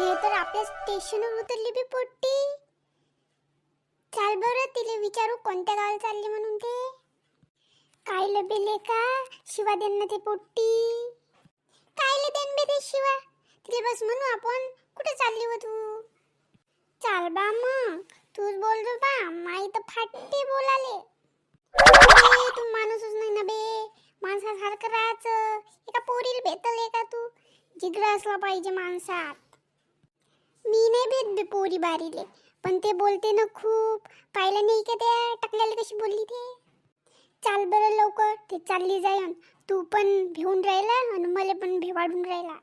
हे तर आपल्या स्टेशनवर उतरली बी पोट्टी. चाल बरं तिला विचारू कोणत्या गावाला चालली म्हणून ते. काय लबेले का शिवा देन ना ते पोट्टी. काय देन बे ते शिवा. तिले बस म्हणू आपण कुठे चालली हो तू? चाल बा मग तूच बोल बा माई तर फाटते बोलाले. तू माणूसच नाही ना बे माणसासारखं राहायचं. एका पोरील भेटल का तू. जिगडं असला पाहिजे माणसात. भेट बे पोरी बारीले. पण ते बोलते ना खूप. पाहिलं नाही का त्या टाकल्याला कशी बोलली ते? चाल बरं लवकर ते चालली जाईन. तू पण भिवून राहिला आणि मला पण भिवाडून राहिला.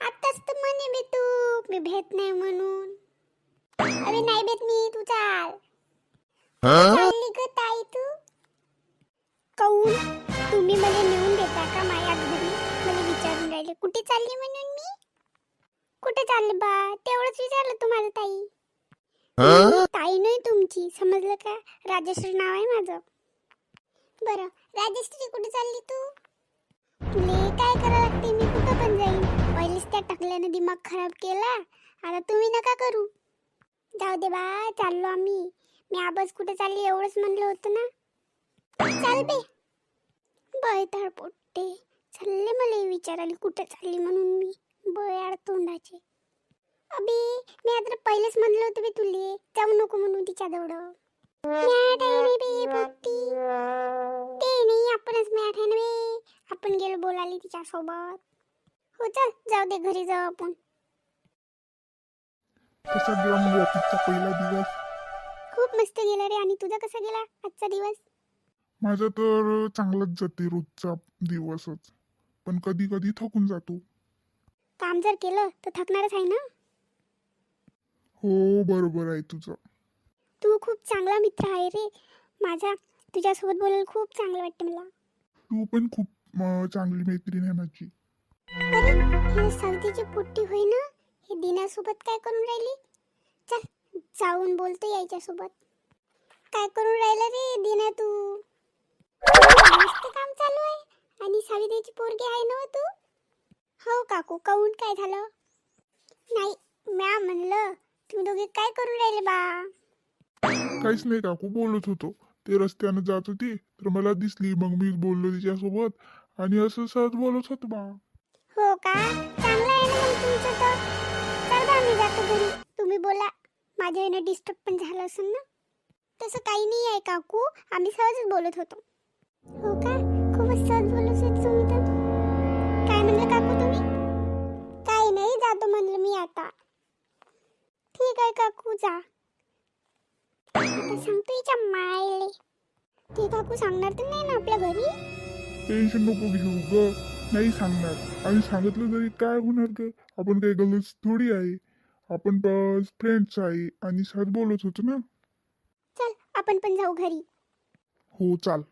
आताच तर म्हणे बे तू मी भेट नाही म्हणून. अरे नाही भेट मी तू चाल. चालली ग ताई तू. काऊन तुम्ही मला नेऊन देता का माझ्या घरी? मला विचारून राहिले. कुठे चालली म्हणून मी? कुठे चालले बा? तेवढंच विचारलं तुम्हाला ताई. ताई नाही तुमची समजलं का? राजश्री नाव आहे माझं. बरं राजश्री कुठे चालली तू? तुले काय करा लागते मी कुठं पण जाईन. पहिलेच त्या टाकल्यानं दिमाग खराब केला. आता तुम्ही नका करू. जाऊ दे बा चाललो आम्ही. मी आबाज कुठे चालली एवढंच म्हणलं होतं ना? चाल बे. बळताळ पोट्टे चालले मला विचारायला कुठे चालली म्हणून मी? बयाड तोंडाचे. अबे मी आता पहिलेच म्हणलं होतं बे तुले. जाऊ नको म्हणून तिच्या जवळ. मॅट आहे रे बे पोट्टी ते नाही आपणच मॅट आहे ना बे. आपण गेलो बोलायला तिच्या सोबत. हो चल जाऊ दे घरी जाऊ आपण. कसा गेला पहिला दिवस? खूप मस्त गेला रे. आणि तुझा कसा गेला आजचा दिवस? माझा तर चांगलाच जाते रोजचा दिवसच. पण कधी कधी थकून जातो. काम जर केलं तर थकणारच आहे ना? हो बरोबर आहे तुझं. तू खूप चांगला मित्र आहे रे. माझा तुझ्यासोबत बोलायला खूप चांगलं वाटतं मला. तू पण खूप अं, चांगली मैत्रीण आहे माझी. अरे हे सावतीची पोट्टी होय ना? हे दिनासोबत काय करून राहिली? चल जाऊन बोलतो याच्यासोबत. काय करून राहिला रे दिना तू? मस्त काम चालू आहे. आणि सावित्रीची पोरगी आहे ना हो तू? काकू काऊन काय झालं? नाही म्या म्हणलं तुम्ही दोघे काय करून राहिले बा? काहीच नाही काकू बोलत होतो. ते रस्त्यानं जात होती तर मला दिसली. मग मी बोललो तिच्यासोबत आणि असं सहज बोलत होतो बा. हो का? चांगलं आहे ना मग तुमचं तर. चल बा मी जातो घरी. तुम्ही बोला. माझ्या येणं डिस्टर्ब पण झालं असेल ना? तसं काही नाही आहे काकू. आम्ही सहजच बोलत होतो. हो का? खूपच सहज बोलत होते तुम्ही तर. काय म्हणलं काकू तुम्ही? जातो म्हणलं मी आता. ठीक आहे काकू जा. आता सांगतो हिच्या मायले. ते काकू सांगणार तर नाही ना आपल्या घरी? टेन्शन नको घेऊ ग. नाही सांगणार. आणि सांगितलं तरी काय होणार ग? आपण काही गलत थोडी आहे. आपण बस फ्रेंड्स आहे आणि सहज बोलत होतो ना? चल आपण पण जाऊ घरी. हो चाल.